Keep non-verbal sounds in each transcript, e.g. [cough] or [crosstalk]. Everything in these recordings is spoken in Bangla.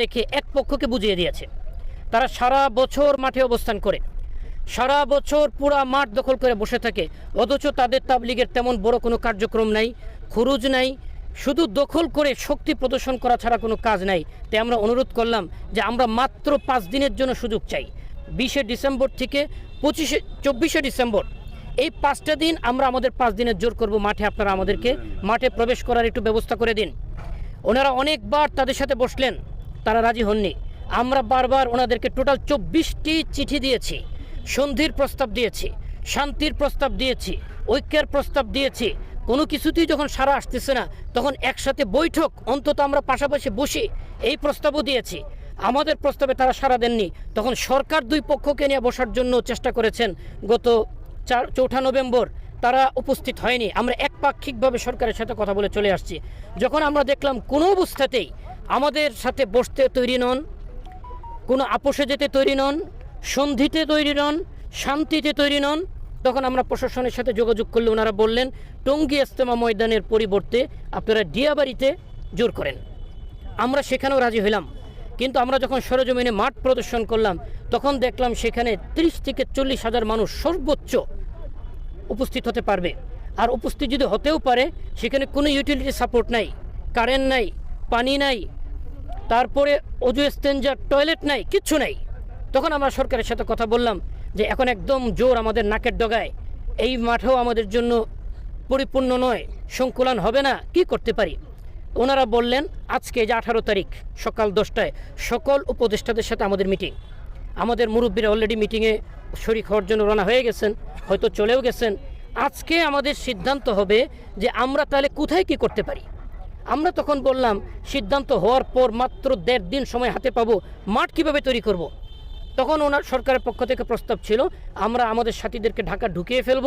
রেখে এক পক্ষকে বুঝিয়ে দিয়েছে। তারা সারা বছর মাঠে অবস্থান করে। সারা বছর পুরা মাঠ দখল করে বসে থাকে। অথচ তাদের তাবলিগের তেমন বড় কোনো কার্যক্রম নাই, খরুজ নাই। শুধু দখল করে শক্তি প্রদর্শন করা ছাড়া কোনো কাজ নাই। তাই আমরা অনুরোধ করলাম যে আমরা মাত্র পাঁচ দিনের জন্য সুযোগ চাই। বিশে ডিসেম্বর থেকে পঁচিশে, চব্বিশে ডিসেম্বর। এই পাঁচটা দিন আমরা আমাদের পাঁচ দিনের জোর করব মাঠে। আপনারা আমাদেরকে মাঠে প্রবেশ করার একটু ব্যবস্থা করে দিন। ওনারা অনেকবার তাদের সাথে বসলেন। তারা রাজি হননি। আমরা বারবার ওনাদেরকে টোটাল চব্বিশটি চিঠি দিয়েছি, সন্ধির প্রস্তাব দিয়েছি, শান্তির প্রস্তাব দিয়েছি, ঐক্যের প্রস্তাব দিয়েছি। কোনো কিছুতেই যখন সারা আসতেছে না, তখন একসাথে বৈঠক, অন্তত আমরা পাশাপাশি বসি, এই প্রস্তাবও দিয়েছি। আমাদের প্রস্তাবে তারা সাড়া দেননি। তখন সরকার দুই পক্ষকে নিয়ে বসার জন্য চেষ্টা করেছেন। গত চার, চৌঠা নভেম্বর তারা উপস্থিত হয়নি। আমরা একপাক্ষিকভাবে সরকারের সাথে কথা বলে চলে আসছি। যখন আমরা দেখলাম কোনো অবস্থাতেই আমাদের সাথে বসতে তৈরি নন, কোনো আপোষে যেতে তৈরি নন, সন্ধিতে তৈরি নন, শান্তিতে তৈরি নন। তখন আমরা প্রশাসনের সাথে যোগাযোগ করলে ওনারা বললেন, টঙ্গী ইস্তেমা ময়দানের পরিবর্তে আপনারা ডিয়াবাড়িতে জোর করেন। আমরা সেখানেও রাজি হইলাম। কিন্তু আমরা যখন সরজমিনে মাঠ প্রদর্শন করলাম, তখন দেখলাম সেখানে তিরিশ থেকে চল্লিশ হাজার মানুষ সর্বোচ্চ উপস্থিত হতে পারবে। আর উপস্থিত যদি হতেও পারে, সেখানে কোনো ইউটিলিটি সাপোর্ট নাই কারেন্ট নাই পানি নাই, তারপরে অজু স্টেঞ্জার টয়লেট নাই, কিচ্ছু নাই। তখন আমরা সরকারের সাথে কথা বললাম যে এখন একদম জোর আমাদের নাকের ডগায়, এই মাঠেও আমাদের জন্য পরিপূর্ণ নয়, সংকুলন হবে না, কি করতে পারি? ওনারা বললেন, আজকে যে আঠারো তারিখ, সকাল দশটায় সকল উপদেষ্টাদের সাথে আমাদের মিটিং। আমাদের মুরব্বীরা অলরেডি মিটিংয়ে শরিক হওয়ার জন্য রওনা হয়ে গেছেন, হয়তো চলেও গেছেন। আজকে আমাদের সিদ্ধান্ত হবে যে আমরা তাহলে কোথায় কি করতে পারি? আমরা তখন বললাম, সিদ্ধান্ত হওয়ার পর মাত্র দেড় দিন সময় হাতে পাবো, মাঠ কীভাবে তৈরি করব। তখন ওনার সরকারের পক্ষ থেকে প্রস্তাব ছিল, আমরা আমাদের সাথীদেরকে ঢাকা ঢুকিয়ে ফেলব,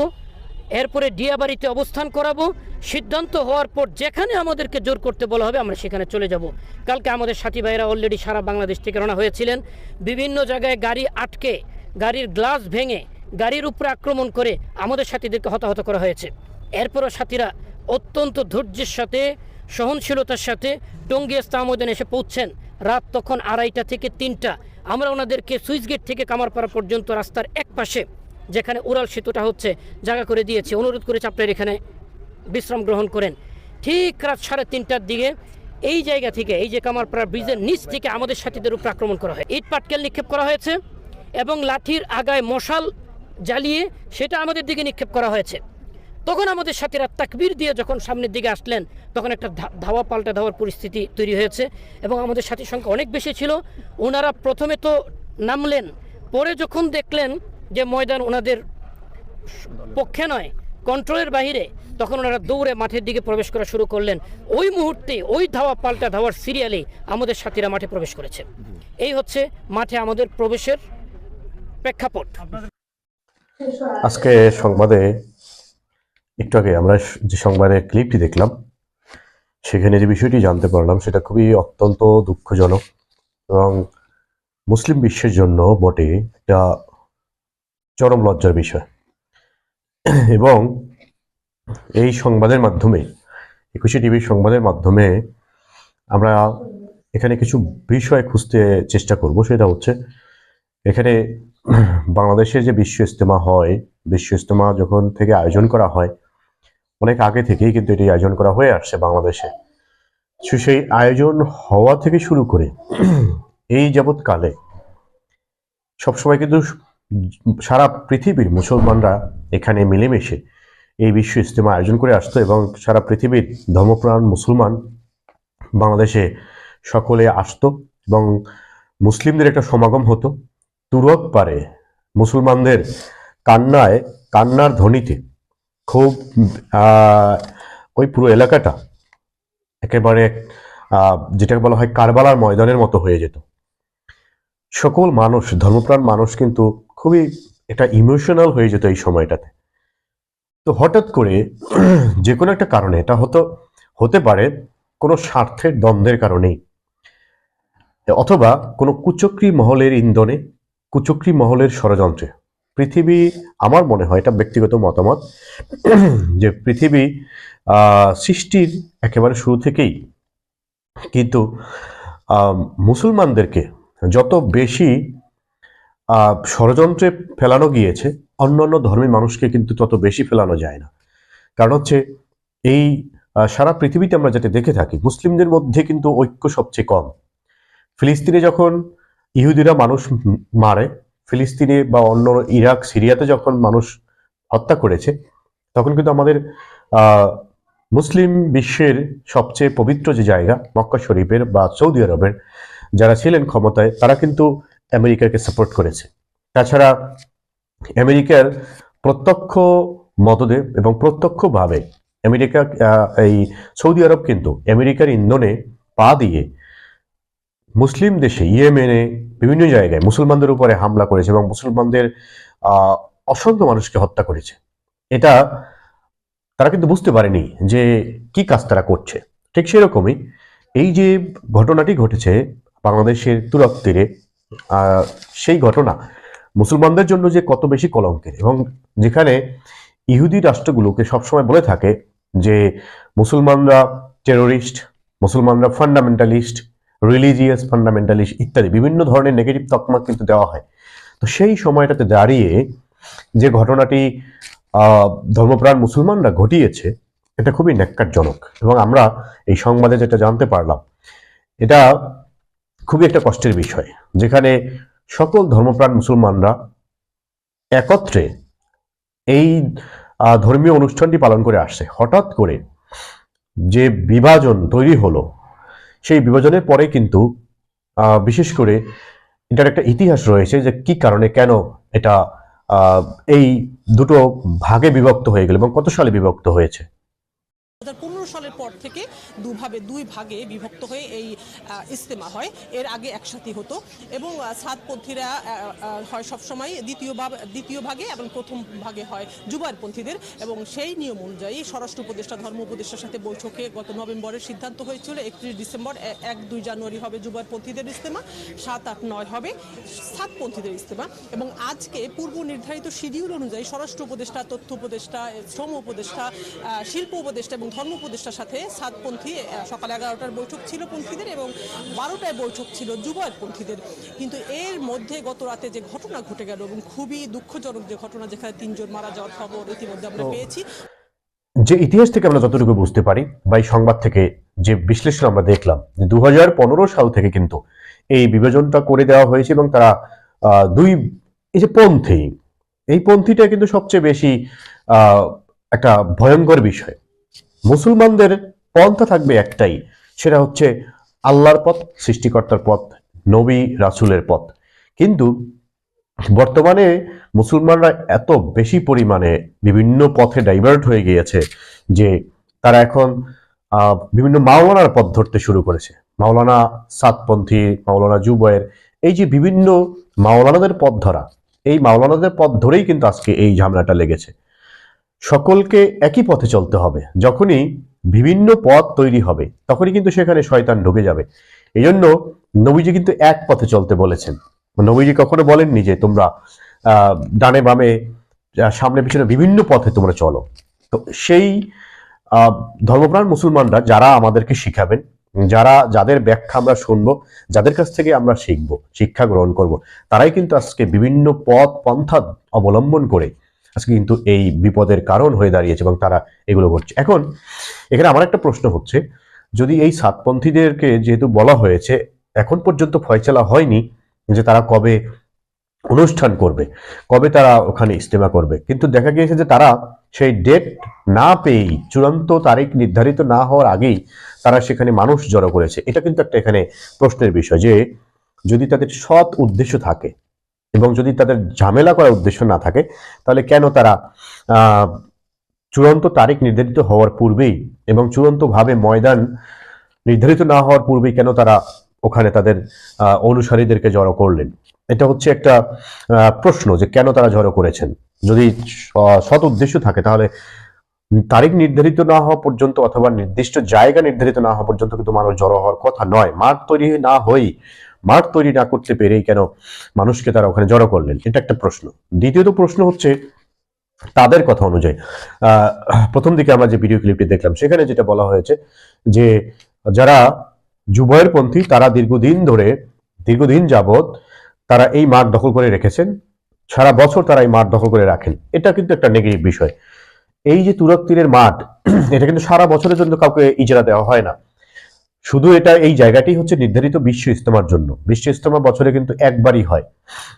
এরপরে ডিয়াবাড়িতে অবস্থান করাবো, সিদ্ধান্ত হওয়ার পর যেখানে আমাদেরকে জোর করতে বলা হবে আমরা সেখানে চলে যাব। কালকে আমাদের সাথী ভাইয়েরা অলরেডি সারা বাংলাদেশ থেকে রওনা হয়েছিলেন। বিভিন্ন জায়গায় গাড়ি আটকে, গাড়ির গ্লাস ভেঙে, গাড়ির উপরে আক্রমণ করে আমাদের সাথীদেরকে হতাহত করা হয়েছে। এরপরও সাথীরা অত্যন্ত ধৈর্যের সাথে সহনশীলতার সাথে টঙ্গী ইস্তাময়দানে এসে পৌঁছছেন রাত তখন আড়াইটা থেকে তিনটা। আমরা ওনাদেরকে সুইচ গেট থেকে কামারপাড়া পর্যন্ত রাস্তার এক পাশে, যেখানে উড়াল সেতুটা হচ্ছে, জায়গা করে দিয়েছে। অনুরোধ করেছে আপনার এখানে বিশ্রাম গ্রহণ করেন। ঠিক রাত সাড়ে তিনটার দিকে এই জায়গা থেকে, এই যে কামারপাড়া ব্রিজের নিচ থেকে আমাদের সাথীদের উপর আক্রমণ করা হয়। ইট পাটকেল নিক্ষেপ করা হয়েছে এবং লাঠির আগায় মশাল জ্বালিয়ে সেটা আমাদের দিকে নিক্ষেপ করা হয়েছে। তখন আমাদের সাথীরা তাকবির দিয়ে যখন সামনের দিকে আসলেন, তখন একটা ধাওয়া পাল্টা ধাওয়ার পরিস্থিতি তৈরি হয়েছে এবং আমাদের সাথীর সংখ্যা অনেক বেশি ছিল। ওনারা প্রথমে তো নামলেন, পরে যখন দেখলেন যে ময়দান ওনাদের পক্ষে নয় কন্ট্রোলের বাইরে তখন ওনারা দৌড়ে মাঠের দিকে প্রবেশ করা শুরু করলেন। ওই মুহূর্তে ওই ধাওয়া পাল্টা ধাওয়ার সিরিয়ালে আমাদের সাথীরা মাঠে প্রবেশ করেছে। এই হচ্ছে মাঠে আমাদের প্রবেশের প্রেক্ষাপট। আজকে সংবাদে একটু আগে আমরা যে সংবাদের ক্লিপটি দেখলাম, সেখানে যে বিষয়টি জানতে পারলাম, সেটা খুবই অত্যন্ত দুঃখজনক এবং মুসলিম বিশ্বের জন্য বটে একটা চরম লজ্জার বিষয়। এবং এই সংবাদের মাধ্যমে, একুশে টিভির সংবাদের মাধ্যমে আমরা এখানে কিছু বিষয় খুঁজতে চেষ্টা করব, সেটা হচ্ছে এখানে বাংলাদেশের যে বিশ্ব ইজতেমা হয়, বিশ্ব ইজতেমা যখন থেকে আয়োজন করা হয় অনেক আগে থেকেই কিন্তু এটি আয়োজন করা হয়ে আসছে বাংলাদেশে। সেই আয়োজন হওয়া থেকে শুরু করে এই যাবৎকালে সবসময় কিন্তু সারা পৃথিবীর মুসলমানরা এখানে মিলেমিশে এই বিশ্ব ইজতেমা আয়োজন করে আসতো এবং সারা পৃথিবীর ধর্মপ্রাণ মুসলমান বাংলাদেশে সকলে আসতো এবং মুসলিমদের একটা সমাগম হতো। তুরক পারে মুসলমানদের কান্নায়, কান্নার ধ্বনিতে খুব ওই পুরো এলাকাটা একেবারে যেটাকে বলা হয় কারবালার ময়দানের মতো হয়ে যেত। সকল মানুষ, ধর্মপ্রাণ মানুষ কিন্তু খুবই এটা ইমোশনাল হয়ে যেত এই সময়টাতে। তো হঠাৎ করে [clears throat] যে কোনো একটা কারণে, এটা হতো, হতে পারে কোনো স্বার্থের দ্বন্দ্বের কারণেই অথবা কোনো কুচক্রী মহলের ইন্ধনে, কুচক্রী মহলের ষড়যন্ত্রে। পৃথিবী, আমার মনে হয় এটা ব্যক্তিগত মতামত, [clears throat] যে পৃথিবী সৃষ্টির একেবারে শুরু থেকেই কিন্তু মুসলমানদেরকে যত বেশি ষড়যন্ত্রে ফেলানো গিয়েছে, অন্যান্য ধর্মের মানুষকে কিন্তু তত বেশি ফেলানো যায় না। কারণ হচ্ছে, এই সারা পৃথিবীতে আমরা যেটা দেখে থাকি, মুসলিমদের মধ্যে কিন্তু ঐক্য সবচেয়ে কম। ফিলিস্তিনে যখন ইহুদিরা মানুষ মারে ফিলিস্তিনে বা অন্য ইরাক, সিরিয়াতে যখন মানুষ হত্যা করেছে, তখন কিন্তু আমাদের মুসলিম বিশ্বের সবচেয়ে পবিত্র যে জায়গা, মক্কা শরীফের বা সৌদি আরবের, যারা ছিলেন ক্ষমতায়, তারা কিন্তু আমেরিকাকে সাপোর্ট করেছে। তাছাড়া আমেরিকার প্রত্যক্ষ মতদে এবং প্রত্যক্ষভাবে আমেরিকা এই সৌদি আরব কিন্তু আমেরিকার ইন্ধনে পা দিয়ে মুসলিম দেশে ইয়েমেনে বিভিন্ন জায়গায় মুসলমানদের উপরে হামলা করেছে এবং মুসলমানদের অসংখ্য মানুষকে হত্যা করেছে। এটা তারা কিন্তু বুঝতে পারেনি যে কি কাজ তারা করছে। ঠিক সেরকমই এই যে ঘটনাটি ঘটেছে বাংলাদেশের তুরক তীরে সেই ঘটনা মুসলমানদের জন্য যে কত বেশি কলঙ্কের এবং যেখানে ইহুদি রাষ্ট্রগুলোকে সবসময় বলে থাকে যে মুসলমানরা টেরোরিস্ট মুসলমানরা ফান্ডামেন্টালিস্ট রিলিজিয়াস ফান্ডামেন্টালিস্ট ইত্যাদি বিভিন্ন ধরনের নেগেটিভ তকমা কিন্তু দেওয়া হয়। তো সেই সময়টাতে দাঁড়িয়ে যে ঘটনাটি ধর্মপ্রাণ মুসলমানরা ঘটিয়েছে, এটা খুবই ন্যাক্কারজনক। এবং আমরা এই সংবাদে যেটা জানতে পারলাম, এটা খুবই একটা কষ্টের বিষয়, যেখানে সকল ধর্মপ্রাণ মুসলমানরা একত্রে এই ধর্মীয় অনুষ্ঠানটি পালন করে আসছে। হঠাৎ করে যে বিভাজন তৈরি হলো সেই বিভাজনের পরে কিন্তু বিশেষ করে এটার একটা ইতিহাস রয়েছে যে কি কারণে কেন এটা এই দুটো ভাগে বিভক্ত হয়ে গেল এবং কত সালে বিভক্ত হয়েছে? দু হাজার পনেরো সালের পর থেকে দুভাবে দুই ভাগে বিভক্ত হয়ে এই ইজতেমা হয়। এর আগে একসাথে হতো এবং আহ, হয় সবসময় দ্বিতীয় দ্বিতীয় ভাগে এবং প্রথম ভাগে হয় জুবাইরপন্থীদের এবং সেই নিয়ম অনুযায়ী স্বরাষ্ট্র উপদেষ্টা ধর্ম উপদেষ্টার সাথে বৈঠকে গত নভেম্বরের সিদ্ধান্ত হয়েছিল। একত্রিশ ডিসেম্বর এক দুই জানুয়ারি হবে জুবাইরপন্থীদের ইজতেমা সাত আট নয় হবে সাতপন্থীদের ইজতেমা এবং আজকে পূর্ব নির্ধারিত শিডিউল অনুযায়ী স্বরাষ্ট্র উপদেষ্টা তথ্য উপদেষ্টা শ্রম উপদেষ্টা শিল্প উপদেষ্টা এবং ধর্ম উপদেষ্টার সাথে সাতপন্থী আহ, সকাল এগারোটার বৈঠক ছিল পন্থীদের এবং বারোটায় বৈঠক ছিল যুবায়তপন্থীদের কিন্তু এর মধ্যে গত রাতে যে ঘটনা ঘটে গেল এবং খুবই দুঃখজনক যে ঘটনা যেখানে তিনজন মারা যাওয়ার খবর ইতিমধ্যে আমরা পেয়েছি। যে ইতিহাস থেকে আমরা যতটুকু বুঝতে পারি বা এই সংবাদ থেকে যে বিশ্লেষণ আমরা দেখলাম যে দু সাল থেকে কিন্তু এই বিভাজনটা করে দেওয়া হয়েছে এবং তারা আহ, দুই এই যে পন্থী এই পন্থীটা কিন্তু সবচেয়ে বেশি আহ, একটা ভয়ঙ্কর বিষয়। মুসলমানদের পন্থা থাকবে একটাই, সেটা হচ্ছে আল্লাহর পথ, সৃষ্টিকর্তার পথ, নবী রাসুলের পথ। কিন্তু বর্তমানে মুসলমানরা এত বেশি পরিমাণে বিভিন্ন পথে ডাইভার্ট হয়ে গিয়েছে যে তারা এখন বিভিন্ন মাওলানার পথ ধরতে শুরু করেছে। মাওলানা সাতপন্থী, মাওলানা জুবয়ের এই যে বিভিন্ন মাওলানাদের পথ ধরা, এই মাওলানাদের পথ ধরেই কিন্তু আজকে এই ঝামেলাটা লেগেছে। সকলকে একই পথে চলতে হবে। যখনই বিভিন্ন পথ তৈরি হবে, তখনই কিন্তু সেখানে শয়তান ঢুকে যাবে। এই জন্য নবীজি কিন্তু এক পথে চলতে বলেছেন। নবীজি কখনো বলেননি যে তোমরা ডানে বামে সামনে পিছনে বিভিন্ন পথে তোমরা চলো। তো সেই ধর্মপ্রাণ মুসলমানরা যারা আমাদেরকে শিখাবেন, যারা, যাদের ব্যাখ্যা আমরা শুনব, যাদের কাছ থেকে আমরা শিখব, শিক্ষা গ্রহণ করব, তারাই কিন্তু আজকে বিভিন্ন পথ, পন্থা অবলম্বন করে আজকে কিন্তু এই বিপদের কারণ হয়ে দাঁড়িয়েছে এবং তারা এগুলো করছে। এখন এখানে আমার একটা প্রশ্ন হচ্ছে, যদি এই সাতপন্থীদেরকে যেহেতু বলা হয়েছে, এখন পর্যন্ত ফয়সালা হয়নি যে তারা কবে অনুষ্ঠান করবে, কবে তারা ওখানে ইস্তেমা করবে, কিন্তু দেখা গিয়েছে যে তারা সেই ডেট না পেয়েই, চূড়ান্ত তারিখ নির্ধারিত না হওয়ার আগেই তারা সেখানে মানুষ জড়ো করেছে। এটা কিন্তু একটা এখানে প্রশ্নের বিষয় যে যদি তাদের সৎ উদ্দেশ্য থাকে এবং যদি তাদের ঝামেলা করার উদ্দেশ্য না থাকে, তাহলে কেন তারা চূড়ান্ত তারিখ নির্ধারিত হওয়ার পূর্বেই এবং চূড়ান্তভাবে ময়দান নির্ধারিত না হওয়ার পূর্বেই কেন তারা ওখানে তাদের অনুসারীদেরকে জড়ো করলেন? এটা হচ্ছে একটা প্রশ্ন যে কেন তারা জড়ো করেছেন? যদি সৎ উদ্দেশ্য থাকে, তাহলে তারিখ নির্ধারিত না হওয়া পর্যন্ত অথবা নির্দিষ্ট জায়গা নির্ধারিত না হওয়া পর্যন্ত কিন্তু মানুষ জড়ো হওয়ার কথা নয়। মাঠ তৈরি না হয়েই মাঠ তৈরি না করতে পেরেই কেন মানুষকে তারা ওখানে জড়ো করলেন? এটা একটা প্রশ্ন। দ্বিতীয়ত প্রশ্ন হচ্ছে তাদের কথা অনুযায়ী। প্রথম দিকে আমরা যে ভিডিও ক্লিপটি দেখলাম, সেখানে যেটা বলা হয়েছে যে যারা জুবাইর পন্থী তারা দীর্ঘদিন ধরে, দীর্ঘদিন যাবৎ তারা এই মাঠ দখল করে রেখেছেন। সারা বছর তারা এই মাঠ দখল করে রাখেন। এটা কিন্তু একটা নেগেটিভ বিষয়। এই যে তুরক তীরের মাঠ, [clears throat] এটা কিন্তু সারা বছরের জন্য কাউকে ইজারা দেওয়া হয় না। শুধু এটা, এই জায়গাটি হচ্ছে নির্ধারিত বিশ্ব ইস্তমার জন্য। বিশ্ব ইজতেমা বছরে কিন্তু একবারই হয়।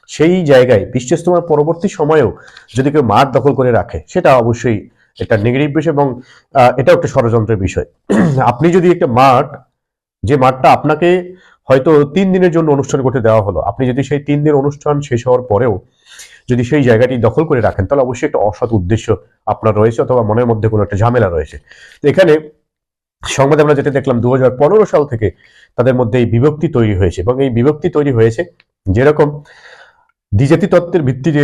সেই জায়গায় বিশ্ব ইস্তমার পরবর্তী সময়েও যদি কেউ মাঠ দখল করে রাখে, সেটা অবশ্যই একটা নেগেটিভ বিষয় এবং এটাও একটা ষড়যন্ত্রের বিষয়। [clears throat] আপনি যদি একটা মাঠ, যে মাঠটা আপনাকে হয়তো তিন দিনের জন্য অনুষ্ঠান করতে দেওয়া হলো, আপনি যদি সেই তিন দিন অনুষ্ঠান শেষ হওয়ার পরেও যদি সেই জায়গাটি দখল করে রাখেন, তাহলে অবশ্যই একটা অসৎ উদ্দেশ্য আপনার রয়েছে অথবা মনের মধ্যে কোনো একটা ঝামেলা রয়েছে। এখানে সংবাদে আমরা যেটা দেখলাম দু সাল থেকে তাদের মধ্যে এই বিভক্তি তৈরি হয়েছে এবং এই বিভক্তি তৈরি হয়েছে যেরকম দ্বিজাতি তত্ত্বের ভিত্তিতে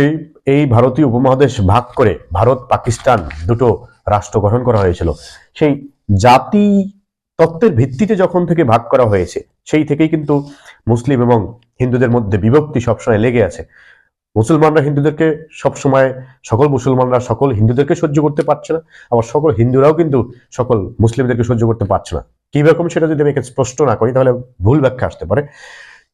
এই ভারতীয় উপমহাদেশ ভাগ করে ভারত, পাকিস্তান দুটো রাষ্ট্র গঠন করা হয়েছিল। সেই জাতি তত্ত্বের ভিত্তিতে যখন থেকে ভাগ করা হয়েছে, সেই থেকেই কিন্তু মুসলিম এবং হিন্দুদের মধ্যে বিভক্তি সবসময় লেগে আছে। মুসলমানরা হিন্দুদেরকে সবসময়, সকল মুসলমানরা সকল হিন্দুদেরকে সহ্য করতে পারছে না, আবার সকল হিন্দুরাও কিন্তু সকল মুসলিমদেরকে সহ্য করতে পারছে না। কি রকম সেটা যদি আমি স্পষ্ট না করি, তাহলে ভুল ব্যাখ্যা আসতে পারে।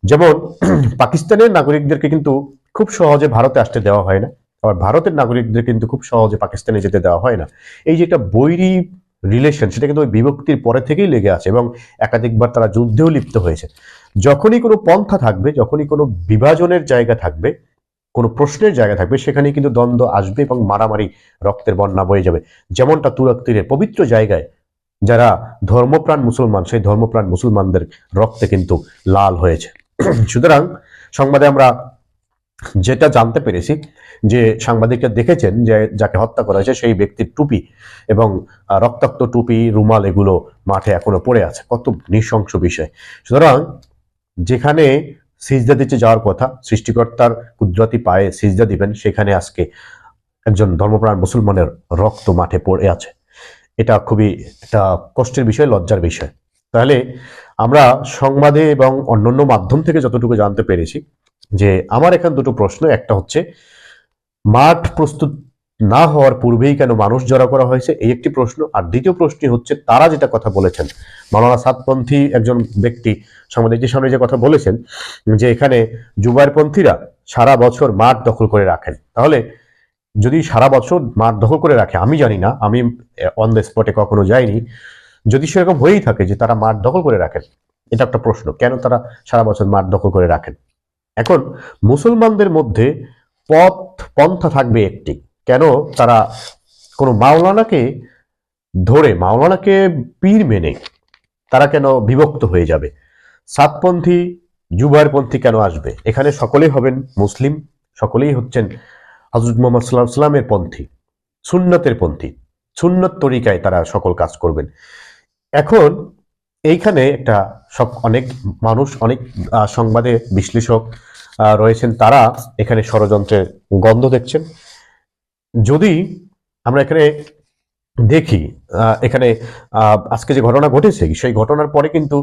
যেমন, [clears throat] পাকিস্তানের নাগরিকদেরকে কিন্তু খুব সহজে ভারতে আসতে দেওয়া হয় না, আবার ভারতের নাগরিকদের কিন্তু খুব সহজে পাকিস্তানে যেতে দেওয়া হয় না। এই যে একটা বৈরী রিলেশন সেটা কিন্তু ওই বিভক্তির পরে থেকেই লেগে আছে এবং একাধিকবার তারা যুদ্ধেও লিপ্ত হয়েছে। যখনই কোনো পন্থা থাকবে, যখনই কোনো বিভাজনের জায়গা থাকবে কোনো প্রশ্নের জায়গা থাকবে সেখানে কিন্তু দ্বন্দ্ব আসবে এবং মারামারি রক্তের বন্যা বয়ে যাবে। যেমনটা তুরক পবিত্র জায়গায় যারা ধর্মপ্রাণ মুসলমান, সেই ধর্মপ্রাণ মুসলমানদের রক্তে কিন্তু লাল হয়েছে। সুতরাং সংবাদে আমরা যেটা জানতে পেরেছি, যে সাংবাদিকরা দেখেছেন যে যাকে হত্যা করা হয়েছে, সেই ব্যক্তির টুপি এবং রক্তাক্ত টুপি, রুমাল এগুলো মাঠে এখনও পড়ে আছে। কত নৃশংস বিষয়। সুতরাং যেখানে সিজদা দিতে যাওয়ার কথা, সৃষ্টিকর্তার কুদরতি পায়ে সিজদা দিবেন, সেখানে আজকে একজন ধর্মপ্রাণ মুসলমানের রক্ত মাঠে পড়ে আছে। এটা খুবই একটা কষ্টের বিষয়, লজ্জার বিষয়। তাহলে আমরা সংবাদে এবং অন্যান্য মাধ্যম থেকে যতটুকু জানতে পেরেছি যে আমার এখানে দুটো প্রশ্ন, একটা হচ্ছে, মাঠ প্রস্তুত না হওয়ার পূর্বেই কেন মানুষ জড়ো করা হয়েছে? এই একটি প্রশ্ন। আর দ্বিতীয় প্রশ্নটি হচ্ছে, তারা যেটা কথা বলেছেন, মাওলানা সাতপন্থী একজন ব্যক্তি সাংবাদিকদের সামনে যে কথা বলেছেন, যে এখানে জুবাইরপন্থীরা সারা বছর মাঠ দখল করে রাখেন। তাহলে যদি সারা বছর মাঠ দখল করে রাখে, আমি জানি না, আমি অন দ্য স্পটে কখনো যাইনি। যদি সেরকম হয়েই থাকে যে তারা মাঠ দখল করে রাখেন, এটা একটা প্রশ্ন, কেন তারা সারা বছর মাঠ দখল করে রাখেন? এখন, মুসলমানদের মধ্যে পথ, পন্থা থাকবে একটি। কেন তারা কোনো মাওলানাকে ধরে, মাওলানাকে পীর মেনে তারা কেন বিভক্ত হয়ে যাবে? সাতপন্থী জুবাইরপন্থী কেন আসবে? এখানে সকলেই হবেন মুসলিম, সকলেই হচ্ছেন হজরত মোহাম্মদ সাল্লাহ সাল্লামের পন্থী, সুন্নতের পন্থী। সুন্নত তরিকায় তারা সকল কাজ করবেন। এখন এইখানে একটা সব অনেক মানুষ, অনেক সংবাদে বিশ্লেষক রয়েছেন। তারা এখানে ষড়যন্ত্রের গন্ধ দেখছেন। যদি আমরা এখানে দেখি এখানে আজকে যে ঘটনা ঘটেছে, সেই ঘটনার পরে কিন্তু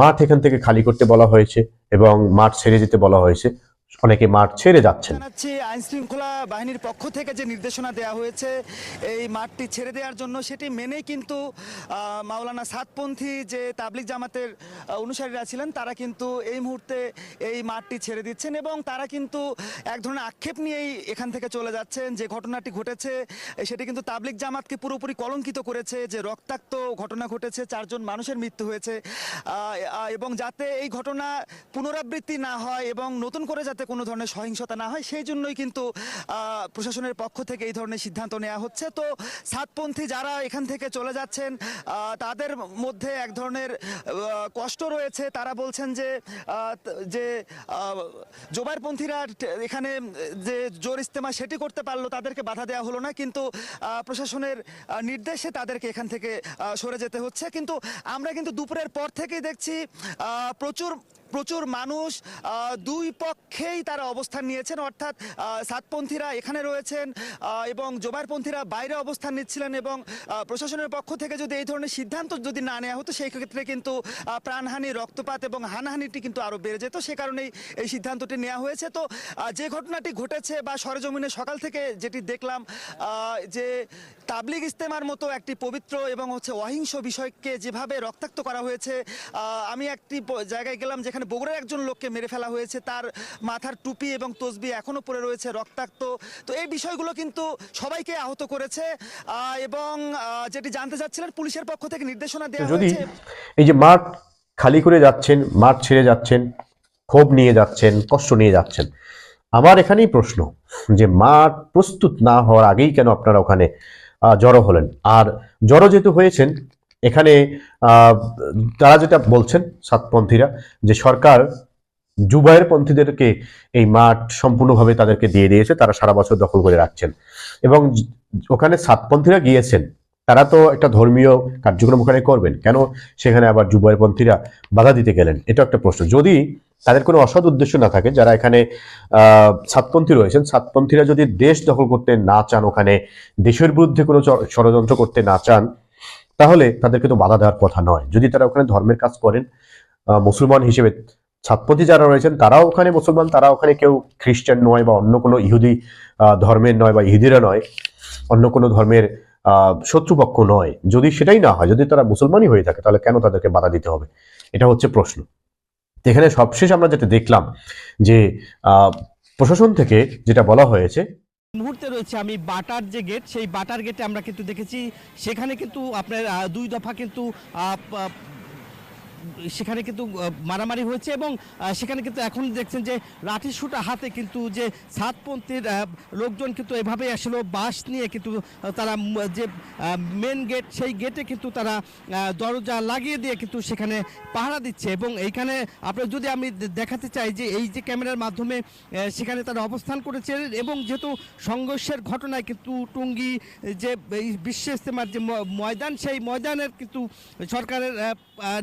মাঠ এখান থেকে খালি করতে বলা হয়েছে এবং মাঠ ছেড়ে যেতে বলা হয়েছে। অনেকে মাঠ ছেড়ে যাচ্ছেন। আইন শৃঙ্খলা বাহিনীর পক্ষ থেকে যে নির্দেশনা দেওয়া হয়েছে, এই মাঠটি ছেড়ে দেওয়ার জন্য সেটি মেনেই কিন্তু মাওলানা সাতপন্থী যে তাবলিক জামাতের অনুসারীরা ছিলেন, তারা কিন্তু এই মুহূর্তে এই মাঠটি ছেড়ে দিচ্ছেন এবং তারা কিন্তু এক ধরনের আক্ষেপ নিয়েই এখান থেকে চলে যাচ্ছেন। যে ঘটনাটি ঘটেছে, সেটি কিন্তু তাবলিক জামাতকে পুরোপুরি কলঙ্কিত করেছে, যে রক্তাক্ত ঘটনা ঘটেছে, চারজন মানুষের মৃত্যু হয়েছে। এবং যাতে এই ঘটনা পুনরাবৃত্তি না হয় এবং নতুন করে যাতে কোনো ধরনের সহিংসতা না হয় সেই জন্যই কিন্তু প্রশাসনের পক্ষ থেকে এই ধরনের সিদ্ধান্ত নেওয়া হচ্ছে। তো সাতপন্থী যারা এখান থেকে চলে যাচ্ছেন তাদের মধ্যে এক ধরনের কষ্ট রয়েছে। তারা বলছেন যে যে আহ, জোবাইরপন্থীরা এখানে যে জোর ইস্তেমা সেটি করতে পারল তাদেরকে বাধা দেওয়া হলো না। কিন্তু প্রশাসনের নির্দেশে তাদেরকে এখান থেকে সরে যেতে হচ্ছে। কিন্তু আমরা কিন্তু দুপুরের পর থেকেই দেখছি প্রচুর প্রচুর মানুষ দুই পক্ষেই তারা অবস্থান নিয়েছেন। অর্থাৎ সাতপন্থীরা এখানে রয়েছেন এবং জোবারপন্থীরা বাইরে অবস্থান নিচ্ছিলেন এবং প্রশাসনের পক্ষ থেকে যদি এই ধরনের সিদ্ধান্ত যদি না নেওয়া হতো, সেই ক্ষেত্রে কিন্তু প্রাণহানি, রক্তপাত এবং হানাহানিটি কিন্তু আরও বেড়ে যেত। সে কারণেই এই সিদ্ধান্তটি নেওয়া হয়েছে। তো যে ঘটনাটি ঘটেছে বা সরজমিনে সকাল থেকে যেটি দেখলাম যে তাবলিগ ইস্তেমার মতো একটি পবিত্র এবং হচ্ছে অহিংস বিষয়কে যেভাবে রক্তাক্ত করা হয়েছে আমি একটি জায়গায় গেলাম যেখানে বগুড়ার একজন লোককে মেরে ফেলা হয়েছে। তার মাথার টুপি এবং তসবি এখনও পড়ে রয়েছে রক্তাক্ত। তো এই বিষয়গুলো কিন্তু সবাইকে আহত করেছে এবং যেটি জানতে চাচ্ছিলেন পুলিশের পক্ষ থেকে নির্দেশনা দেওয়া যদি এই যে মাঠ খালি করে যাচ্ছেন মাঠ ছেড়ে যাচ্ছেন ক্ষোভ নিয়ে যাচ্ছেন কষ্ট নিয়ে যাচ্ছেন আমার এখানেই প্রশ্ন যে মাঠ প্রস্তুত না হওয়ার আগেই কেন আপনারা ওখানে জড়ো হলেন? আর জড়ো যেহেতু হয়েছেন এখানে তারা যেটা বলছেন সাতপন্থীরা যে সরকার জুবাইয়ের পন্থীদেরকে এই মাঠ সম্পূর্ণভাবে তাদেরকে দিয়ে দিয়েছে, তারা সারা বছর দখল করে রাখছেন। এবং ওখানে সাতপন্থীরা গিয়েছেন, তারা তো একটা ধর্মীয় কার্যক্রম ওখানে করবেন, কেন সেখানে আবার যুবাইপন্থীরা বাধা দিতে গেলেন? এটা একটা প্রশ্ন। যদি তাদের কোনো অসৎ উদ্দেশ্য না থাকে, যারা এখানে সাতপন্থী রয়েছেন সাতপন্থীরা যদি দেশ দখল করতে না চান, ওখানে দেশের বিরুদ্ধে কোনো ষড়যন্ত্র করতে না চান, তাহলে তাদেরকে তো বাধা দেওয়ার কথা নয়। যদি তারা ওখানে ধর্মের কাজ করেন মুসলমান হিসেবে ছাত্রপতি যারা রয়েছেন, তারাও ওখানে মুসলমান তারা ওখানে কেউ খ্রিস্টান নয় বা অন্য কোনো ইহুদি ধর্মের নয় বা ইহুদিরা নয়, অন্য কোনো ধর্মের শত্রুপক্ষ নয়। যদি সেটাই না হয়, যদি তারা মুসলমানই হয়ে থাকে, তাহলে কেন তাদেরকে বাধা দিতে হবে? এটা হচ্ছে প্রশ্ন। এখানে সবশেষ আমরা যেটা দেখলাম যে প্রশাসন থেকে যেটা বলা হয়েছে মুহূর্তে রয়েছে আমি বাটার যে গেট সেই বাটার গেটে আমরা কিন্তু দেখেছি, সেখানে কিন্তু আপনার দুই দফা কিন্তু সেখানে কিন্তু মারামারি হয়েছে এবং সেখানে কিন্তু এখন দেখছেন যে লাঠি সুটা হাতে কিন্তু যে সাতপন্থীর লোকজন কিন্তু এভাবে আসলে। বাস নিয়ে কিন্তু তারা যে মেন গেট সেই গেটে কিন্তু তারা দরজা লাগিয়ে দিয়ে কিন্তু সেখানে পাহারা দিচ্ছে এবং এইখানে আপনার যদি আমি দেখাতে চাই যে এই যে ক্যামেরার মাধ্যমে সেখানে তারা অবস্থান করেছে এবং যেহেতু সংঘর্ষের ঘটনায় কিন্তু টুঙ্গি, যে বিশ্ব ইস্তেমার যে ময়দান, সেই ময়দানের কিন্তু সরকারের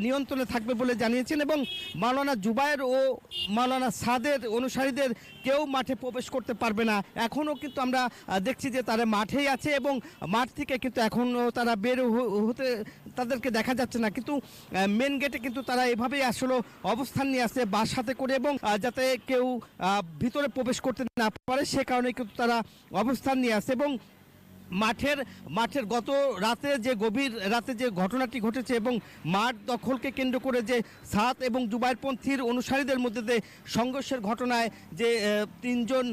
নিয়ন্ত্রণে থাকবে বলে জানিয়েছেন এবং মাওলানা জুবায়ের ও মাওলানা সাদের অনুসারীদের কেউ মাঠে প্রবেশ করতে পারবে না। এখনও কিন্তু আমরা দেখছি যে তারা মাঠেই আছে এবং মাঠ থেকে কিন্তু এখনও তারা বের হতে তাদেরকে দেখা যাচ্ছে না। কিন্তু মেন গেটে কিন্তু তারা এভাবেই আসলে অবস্থান নিয়ে আসছে বাস হাতে করে এবং যাতে কেউ ভিতরে প্রবেশ করতে না পারে, সে কারণে কিন্তু তারা অবস্থান নিয়ে আসছে এবং মাঠের মাঠের গত রাতে যে গভীর রাতে যে ঘটনাটি ঘটেছে এবং মাঠ দখলকে কেন্দ্র করে যে সাত এবং জুবাইরপন্থীর অনুসারীদের মধ্যে যে সংঘর্ষের ঘটনায় যে তিনজন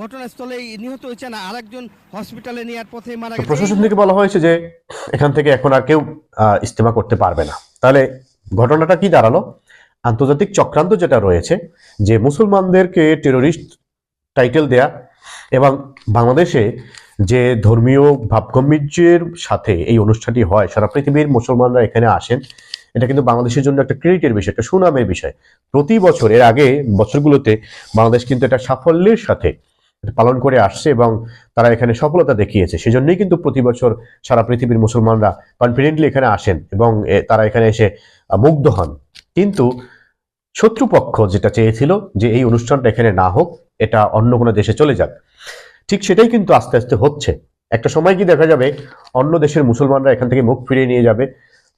ঘটনাস্থলেই নিহত হয়েছেন আর আরেকজন হসপিটালে নেওয়ার পথে মারা গেছে প্রশাসন থেকে বলা হয়েছে যে, এখান থেকে এখন আর কেউ ইস্তেমা করতে পারবে না। তাহলে ঘটনাটা কি দাঁড়াল? আন্তর্জাতিক চক্রান্ত যেটা রয়েছে, যে মুসলমানদেরকে টেরোরিস্ট টাইটেল দেয়া এবং বাংলাদেশে যে ধর্মীয় ভাবগম্ভীর্যের সাথে এই অনুষ্ঠানটি হয়, সারা পৃথিবীর মুসলমানরা এখানে আসেন। এটা কিন্তু বাংলাদেশের জন্য একটা ক্রেডিটের বিষয়, একটা সুনামের বিষয়। প্রতি বছর, এর আগে বছরগুলোতে বাংলাদেশ কিন্তু এটা সাফল্যের সাথে পালন করে আসছে এবং তারা এখানে সফলতা দেখিয়েছে। সেজন্যই কিন্তু প্রতি বছর সারা পৃথিবীর মুসলমানরা কনফিডেন্টলি এখানে আসেন এবং তারা এখানে এসে মুগ্ধ হন। কিন্তু শত্রুপক্ষ যেটা চেয়েছিল যে এই অনুষ্ঠানটা এখানে না হোক, এটা অন্য কোনো দেশে চলে যাক। ঠিক সেটাই কিন্তু আস্তে আস্তে হচ্ছে। একটা সময় কি দেখা যাবে, অন্য দেশের মুসলমানরা এখান থেকে মুখ ফিরিয়ে নিয়ে যাবে,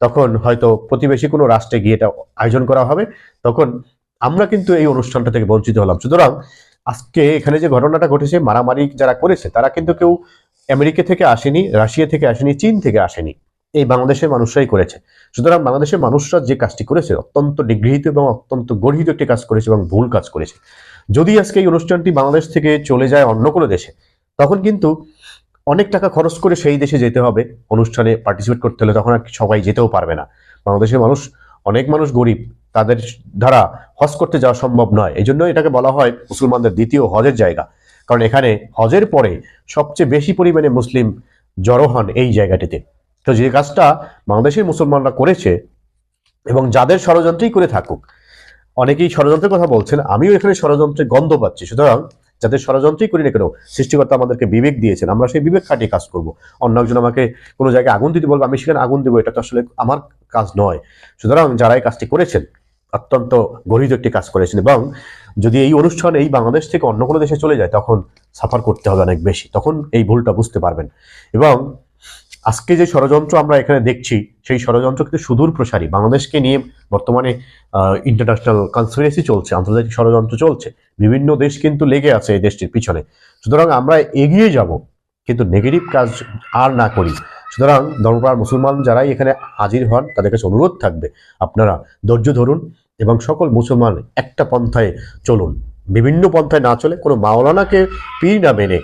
তখন হয়তো প্রতিবেশী কোনো রাষ্ট্রে গিয়ে এটা আয়োজন করা হবে, তখন আমরা কিন্তু এই অনুষ্ঠানটা থেকে বঞ্চিত হলাম। সুতরাং আজকে এখানে যে ঘটনাটা ঘটেছে, মারামারি যারা করেছে, তারা কিন্তু কেউ আমেরিকা থেকে আসেনি, রাশিয়া থেকে আসেনি, চীন থেকে আসেনি। এই বাংলাদেশের মানুষরাই করেছে। সুতরাং বাংলাদেশের মানুষরা যে কাজটি করেছে, অত্যন্ত নিগৃহীত এবং অত্যন্ত গর্হিত একটি কাজ করেছে এবং ভুল কাজ করেছে। যদি আজকে এই অনুষ্ঠানটি বাংলাদেশ থেকে চলে যায় অন্য কোনো দেশে, তখন কিন্তু অনেক টাকা খরচ করে সেই দেশে যেতে হবে। অনুষ্ঠানে পার্টিসিপেট করতে হলে তখন আর সবাই যেতেও পারবে না। বাংলাদেশের মানুষ, অনেক মানুষ গরিব, তাদের দ্বারা হজ করতে যাওয়া সম্ভব নয়। এই জন্য এটাকে বলা হয় মুসলমানদের দ্বিতীয় হজের জায়গা। কারণ এখানে হজের পরে সবচেয়ে বেশি পরিমাণে মুসলিম জড়ো হন এই জায়গাটিতে। তো যে কাজটা বাংলাদেশের মুসলমানরা করেছে এবং যাদের ষড়যন্ত্রই করে থাকুক, অনেকেই ষড়যন্ত্রের কথা বলছেন, আমিও এখানে ষড়যন্ত্রের গন্ধ পাচ্ছি। সুতরাং যাদের ষড়যন্ত্রই করি না কেন, সৃষ্টিকর্তা আমাদেরকে বিবেক দিয়েছেন, আমরা সেই বিবেক খাটিয়ে কাজ করব। অন্য একজন আমাকে কোনো জায়গায় আগুন দিতে বলব, আমি সেখানে আগুন দেবো, এটা তো আসলে আমার কাজ নয়। সুতরাং যারা এই কাজটি করেছেন, অত্যন্ত গরিত একটি কাজ করেছেন এবং যদি এই অনুষ্ঠান এই বাংলাদেশ থেকে অন্য কোনো দেশে চলে যায়, তখন সাফার করতে হবে অনেক বেশি, তখন এই ভুলটা বুঝতে পারবেন। এবং আজকে যে ষড়যন্ত্র আমরা এখানে দেখছি, সেই ষড়যন্ত্র কিন্তু সুদূর প্রসারী। বাংলাদেশকে নিয়ে বর্তমানে ইন্টারন্যাশনাল কনসপিরেসি চলছে, আন্তর্জাতিক ষড়যন্ত্র চলছে। বিভিন্ন দেশ কিন্তু লেগে আছে এই দেশটির পিছনে। সুতরাং আমরা এগিয়ে যাব, কিন্তু নেগেটিভ কাজ আর না করি। সুতরাং ধর্মপ্রাণ মুসলমান যারাই এখানে হাজির হন তাদের কাছে অনুরোধ থাকবে, আপনারা ধৈর্য ধরুন এবং সকল মুসলমান একটা পন্থায় চলুন। বিভিন্ন পন্থায় না চলে কোনো মাওলানাকে পীর না মেনে।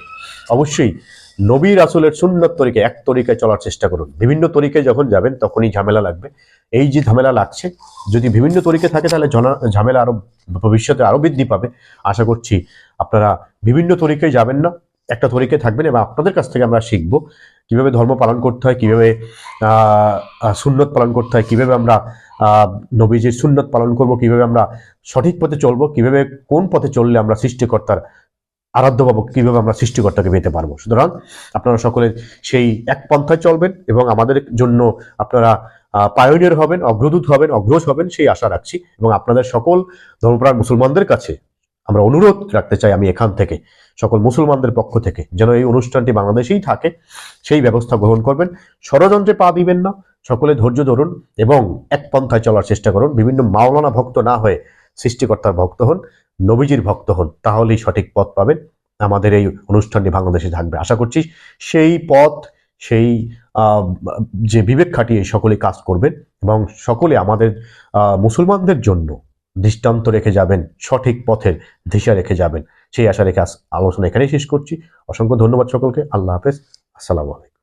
অবশ্যই নবী রাসুলের সুন্নত তরিকে এক তরিকায় চলার চেষ্টা করুন। বিভিন্ন তরিকে যখন যাবেন, তখনই ঝামেলা লাগবে। এই যে ঝামেলা লাগছে, যদি বিভিন্ন তরিকে থাকে, তাহলে ঝামেলা আরও, ভবিষ্যতে আরও বৃদ্ধি পাবে। আশা করছি আপনারা বিভিন্ন তরিকে যাবেন না, একটা তরিকে থাকবেন এবং আপনাদের কাছ থেকে আমরা শিখব কীভাবে ধর্ম পালন করতে হয়, কীভাবে সুন্নত পালন করতে হয়, কীভাবে আমরা নবীজির সুন্নত পালন করব, কীভাবে আমরা সঠিক পথে চলবো, কীভাবে কোন পথে চললে আমরা সৃষ্টিকর্তার আরাধ্য পাবো কীভাবে আমরা সৃষ্টিকর্তাকে পেতে পারব? সুতরাং আপনারা সকলে সেই এক পন্থায় চলবেন এবং আমাদের জন্য আপনারা পায়োনিয়র হবেন, অগ্রদূত হবেন, অগ্রজ হবেন, সেই আশা রাখছি এবং আপনাদের সকল ধর্মপ্রাণ মুসলমানদের কাছে আমরা অনুরোধ রাখতে চাই আমি এখান থেকে, সকল মুসলমানদের পক্ষ থেকে, যেন এই অনুষ্ঠানটি বাংলাদেশেই থাকে, সেই ব্যবস্থা গ্রহণ করবেন। ষড়যন্ত্রে পা দিবেন না, সকলে ধৈর্য ধরুন এবং এক পন্থায় চলার চেষ্টা করুন। বিভিন্ন মাওলানা ভক্ত না হয়ে সৃষ্টিকর্তার ভক্ত হন। নবীজির ভক্ত হন, তাহলেই সঠিক পথ পাবেন। আমাদের এই অনুষ্ঠানটি বাংলাদেশে থাকবে। আশা করছি সেই পথ, সেই যে বিবেক খাটিয়ে সকলে কাজ করবেন এবং সকলে আমাদের মুসলমানদের জন্য দৃষ্টান্ত রেখে যাবেন, সঠিক পথের দিশা রেখে যাবেন। সেই আশা রেখে আলোচনা এখানেই শেষ করছি। অসংখ্য ধন্যবাদ সকলকে। আল্লাহ হাফেজ। আসসালামু আলাইকুম।